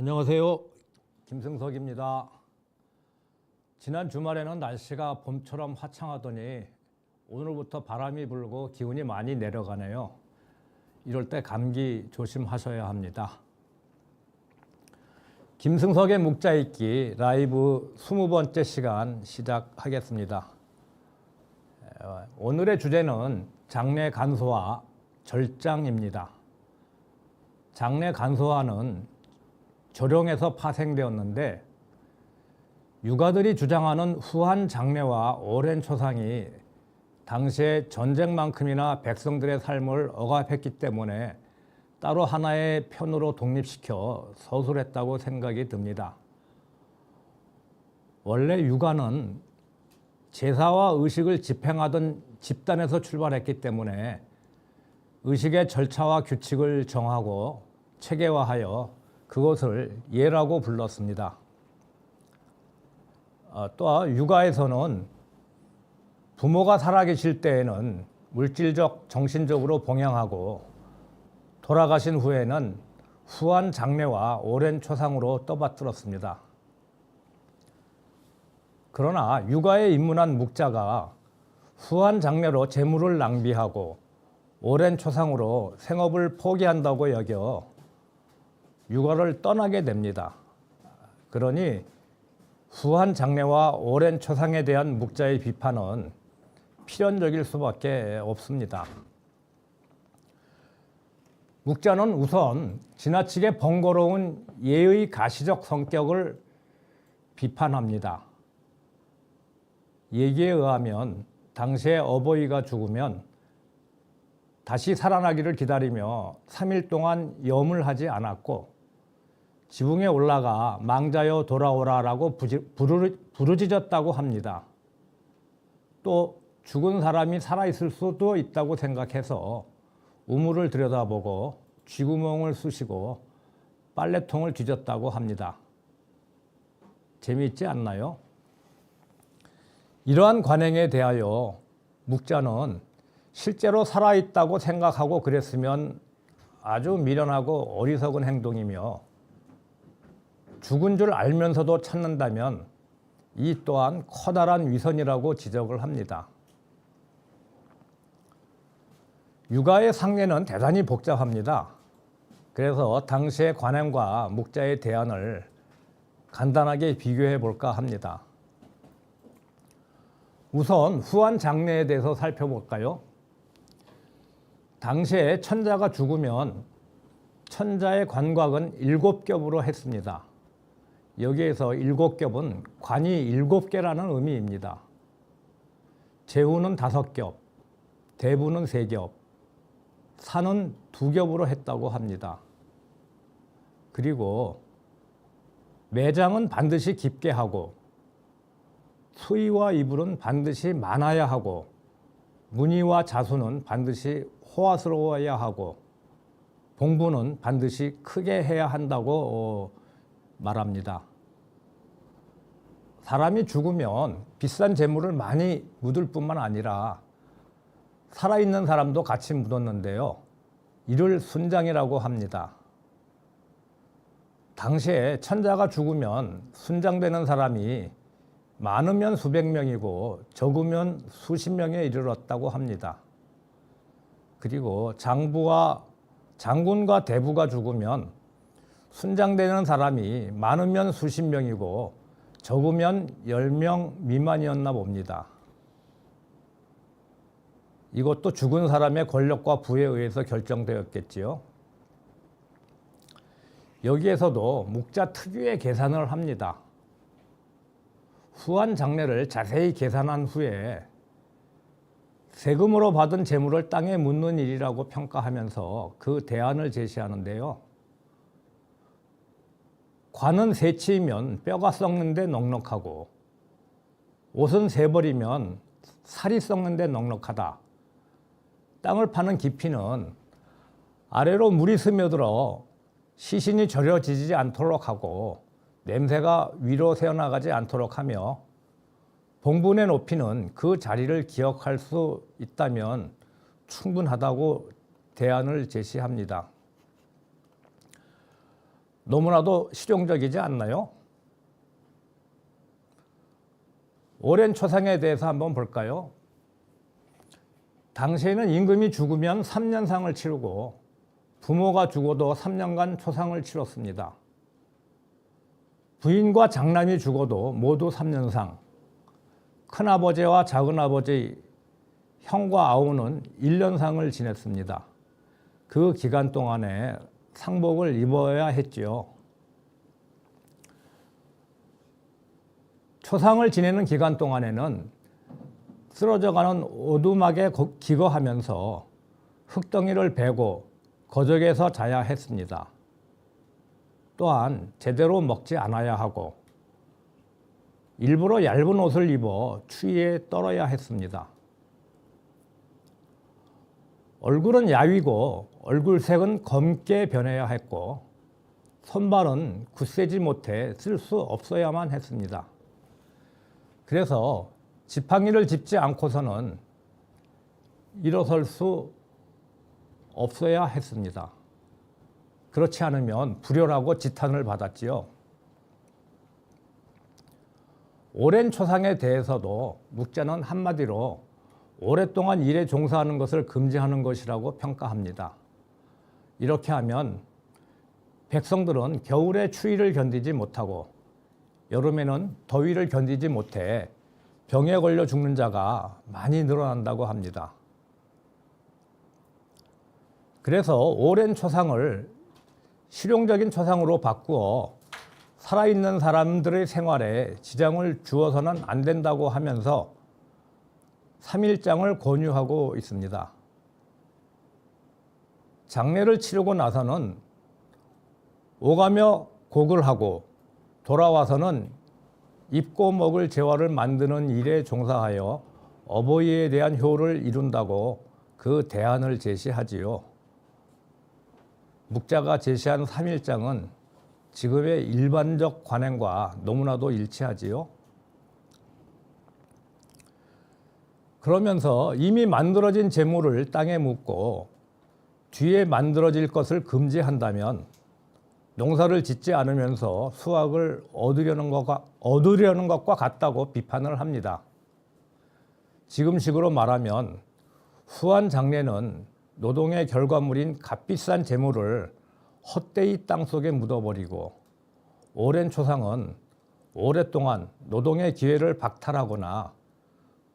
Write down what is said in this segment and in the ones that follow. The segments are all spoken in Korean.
안녕하세요. 김승석입니다. 지난 주말에는 날씨가 봄처럼 화창하더니 오늘부터 바람이 불고 기온이 많이 내려가네요. 이럴 때 감기 조심하셔야 합니다. 김승석의 묵자 읽기 라이브 20번째 시간 시작하겠습니다. 어, 오늘의 주제는 장례 간소화 절장입니다. 장례 간소화는 조령에서 파생되었는데 유가들이 주장하는 후한 장례와 오랜 초상이 당시에 전쟁만큼이나 백성들의 삶을 억압했기 때문에 따로 하나의 편으로 독립시켜 서술했다고 생각이 듭니다. 원래 유가는 제사와 의식을 집행하던 집단에서 출발했기 때문에 의식의 절차와 규칙을 정하고 체계화하여 그것을 예라고 불렀습니다. 어, 또 육아에서는 부모가 살아계실 때에는 물질적, 정신적으로 봉양하고 돌아가신 후에는 후한 장례와 오랜 초상으로 떠받들었습니다. 그러나 육아에 입문한 묵자가 후한 장례로 재물을 낭비하고 오랜 초상으로 생업을 포기한다고 여겨 육아를 떠나게 됩니다. 그러니 후한 장례와 오랜 초상에 대한 묵자의 비판은 필연적일 수밖에 없습니다. 묵자는 우선 지나치게 번거로운 예의 가시적 성격을 비판합니다. 얘기에 의하면 당시에 어버이가 죽으면 다시 살아나기를 기다리며 3일 동안 염을 하지 않았고 지붕에 올라가 망자여 돌아오라라고 부르짖었다고 합니다. 또 죽은 사람이 살아있을 수도 있다고 생각해서 우물을 들여다보고 쥐구멍을 쑤시고 빨래통을 뒤졌다고 합니다. 재미있지 않나요? 이러한 관행에 대하여 묵자는 실제로 살아있다고 생각하고 그랬으면 아주 미련하고 어리석은 행동이며 죽은 줄 알면서도 찾는다면 이 또한 커다란 위선이라고 지적을 합니다. 육아의 상례는 대단히 복잡합니다. 그래서 당시의 관행과 묵자의 대안을 간단하게 비교해 볼까 합니다. 우선 후한 장례에 대해서 살펴볼까요? 당시에 천자가 죽으면 천자의 관곽은 일곱 겹으로 했습니다. 여기에서 일곱 겹은 관이 일곱 개라는 의미입니다. 제후는 다섯 겹, 대부는 세 겹, 산은 두 겹으로 했다고 합니다. 그리고 매장은 반드시 깊게 하고 수의와 이불은 반드시 많아야 하고 무늬와 자수는 반드시 호화스러워야 하고 봉부는 반드시 크게 해야 한다고 어, 말합니다. 사람이 죽으면 비싼 재물을 많이 묻을 뿐만 아니라 살아있는 사람도 같이 묻었는데요. 이를 순장이라고 합니다. 당시에 천자가 죽으면 순장되는 사람이 많으면 수백 명이고 적으면 수십 명에 이르렀다고 합니다. 그리고 장부와 장군과 대부가 죽으면 순장되는 사람이 많으면 수십 명이고 적으면 열명 미만이었나 봅니다. 이것도 죽은 사람의 권력과 부에 의해서 결정되었겠지요. 여기에서도 묵자 특유의 계산을 합니다. 후한 장례를 자세히 계산한 후에 세금으로 받은 재물을 땅에 묻는 일이라고 평가하면서 그 대안을 제시하는데요. 관은 새치이면 뼈가 썩는데 넉넉하고 옷은 새버리면 살이 썩는데 넉넉하다. 땅을 파는 깊이는 아래로 물이 스며들어 시신이 절여지지 않도록 하고 냄새가 위로 새어나가지 않도록 하며 봉분의 높이는 그 자리를 기억할 수 있다면 충분하다고 대안을 제시합니다. 너무나도 실용적이지 않나요? 오랜 초상에 대해서 한번 볼까요? 당시에는 임금이 죽으면 3년상을 치르고 부모가 죽어도 3년간 초상을 치렀습니다. 부인과 장남이 죽어도 모두 3년상, 큰아버지와 작은아버지, 형과 아우는 1년상을 지냈습니다. 그 기간 동안에 상복을 입어야 했지요. 초상을 지내는 기간 동안에는 쓰러져가는 오두막에 거- 기거하면서 흙덩이를 베고 거적에서 자야 했습니다. 또한 제대로 먹지 않아야 하고 일부러 얇은 옷을 입어 추위에 떨어야 했습니다. 얼굴은 야위고 얼굴색은 검게 변해야 했고 손발은 굳세지 못해 쓸 수 없어야만 했습니다. 그래서 지팡이를 짚지 않고서는 일어설 수 없어야 했습니다. 그렇지 않으면 불효라고 지탄을 받았지요. 오랜 초상에 대해서도 묵자는 한마디로 오랫동안 일에 종사하는 것을 금지하는 것이라고 평가합니다. 이렇게 하면 백성들은 겨울에 추위를 견디지 못하고 여름에는 더위를 견디지 못해 병에 걸려 죽는 자가 많이 늘어난다고 합니다. 그래서 오랜 초상을 실용적인 초상으로 바꾸어 살아있는 사람들의 생활에 지장을 주어서는 안 된다고 하면서 3일장을 권유하고 있습니다. 장례를 치르고 나서는 오가며 곡을 하고 돌아와서는 입고 먹을 재화를 만드는 일에 종사하여 어버이에 대한 효를 이룬다고 그 대안을 제시하지요. 묵자가 제시한 3일장은 지금의 일반적 관행과 너무나도 일치하지요. 그러면서 이미 만들어진 재물을 땅에 묻고 뒤에 만들어질 것을 금지한다면 농사를 짓지 않으면서 수확을 얻으려는 것과, 얻으려는 것과 같다고 비판을 합니다. 지금식으로 말하면 후한 장례는 노동의 결과물인 값비싼 재물을 헛되이 땅속에 묻어버리고 오랜 초상은 오랫동안 노동의 기회를 박탈하거나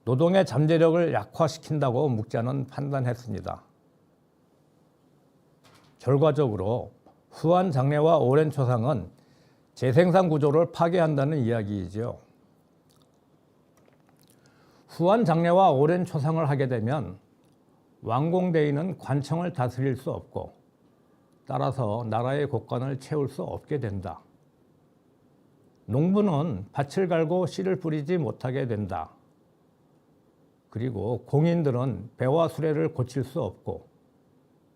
노동의 잠재력을 약화시킨다고 묵자는 판단했습니다. 결과적으로 후한 장례와 오랜 초상은 재생산 구조를 파괴한다는 이야기이지요. 후한 장례와 오랜 초상을 하게 되면 왕공대인은 관청을 다스릴 수 없고 따라서 나라의 곳간을 채울 수 없게 된다. 농부는 밭을 갈고 씨를 뿌리지 못하게 된다. 그리고 공인들은 배와 수레를 고칠 수 없고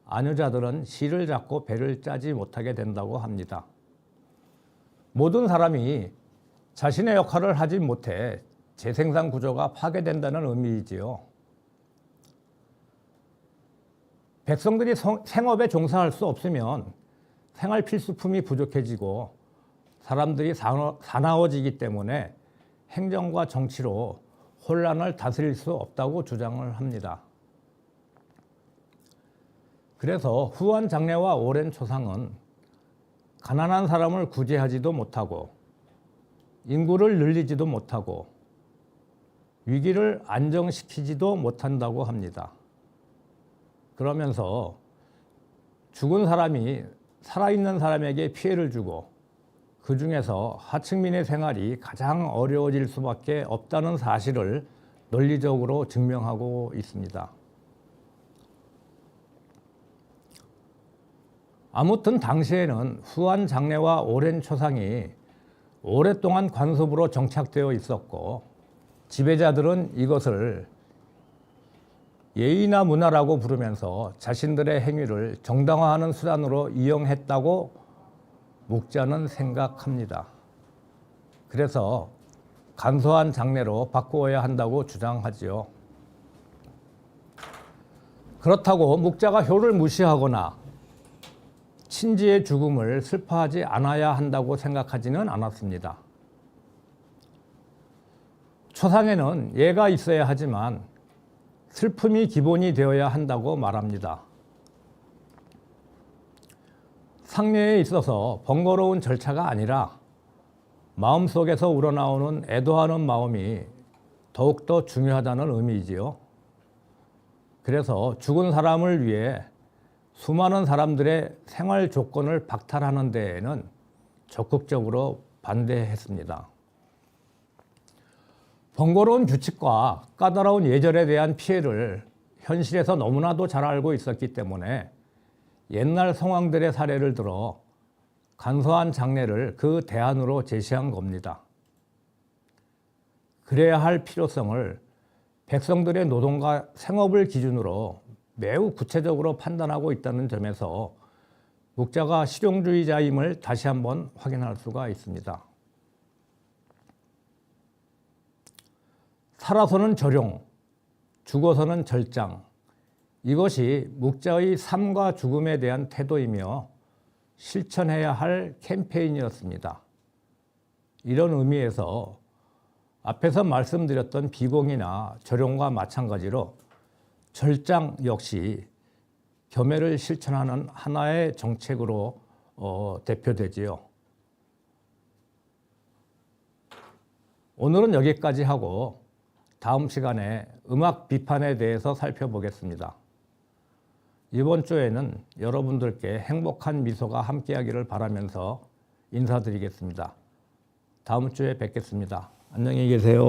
아녀자들은 실을 잡고 배를 짜지 못하게 된다고 합니다. 모든 사람이 자신의 역할을 하지 못해 재생산 구조가 파괴된다는 의미이지요. 백성들이 성- 생업에 종사할 수 없으면 생활 필수품이 부족해지고 사람들이 사나- 사나워지기 때문에 행정과 정치로 혼란을 다스릴 수 없다고 주장을 합니다. 그래서 후한 장례와 오랜 초상은 가난한 사람을 구제하지도 못하고 인구를 늘리지도 못하고 위기를 안정시키지도 못한다고 합니다. 그러면서 죽은 사람이 살아있는 사람에게 피해를 주고 그 중에서 하층민의 생활이 가장 어려워질 수밖에 없다는 사실을 논리적으로 증명하고 있습니다. 아무튼 당시에는 후한 장례와 오랜 초상이 오랫동안 관습으로 정착되어 있었고 지배자들은 이것을 예의나 문화라고 부르면서 자신들의 행위를 정당화하는 수단으로 이용했다고 묵자는 생각합니다. 그래서 간소한 장례로 바꾸어야 한다고 주장하지요. 그렇다고 묵자가 효를 무시하거나 친지의 죽음을 슬퍼하지 않아야 한다고 생각하지는 않았습니다. 초상에는 예가 있어야 하지만 슬픔이 기본이 되어야 한다고 말합니다. 상례에 있어서 번거로운 절차가 아니라 마음속에서 우러나오는 애도하는 마음이 더욱더 중요하다는 의미이지요. 그래서 죽은 사람을 위해 수많은 사람들의 생활 조건을 박탈하는 데에는 적극적으로 반대했습니다. 번거로운 규칙과 까다로운 예절에 대한 피해를 현실에서 너무나도 잘 알고 있었기 때문에 옛날 성왕들의 사례를 들어 간소한 장례를 그 대안으로 제시한 겁니다. 그래야 할 필요성을 백성들의 노동과 생업을 기준으로 매우 구체적으로 판단하고 있다는 점에서 묵자가 실용주의자임을 다시 한번 확인할 수가 있습니다. 살아서는 절용, 죽어서는 절장. 이것이 묵자의 삶과 죽음에 대한 태도이며 실천해야 할 캠페인이었습니다. 이런 의미에서 앞에서 말씀드렸던 비공이나 절용과 마찬가지로 절장 역시 겸해를 실천하는 하나의 정책으로 어, 대표되지요. 오늘은 여기까지 하고 다음 시간에 음악 비판에 대해서 살펴보겠습니다. 이번 주에는 여러분들께 행복한 미소가 함께하기를 바라면서 인사드리겠습니다. 다음 주에 뵙겠습니다. 안녕히 계세요.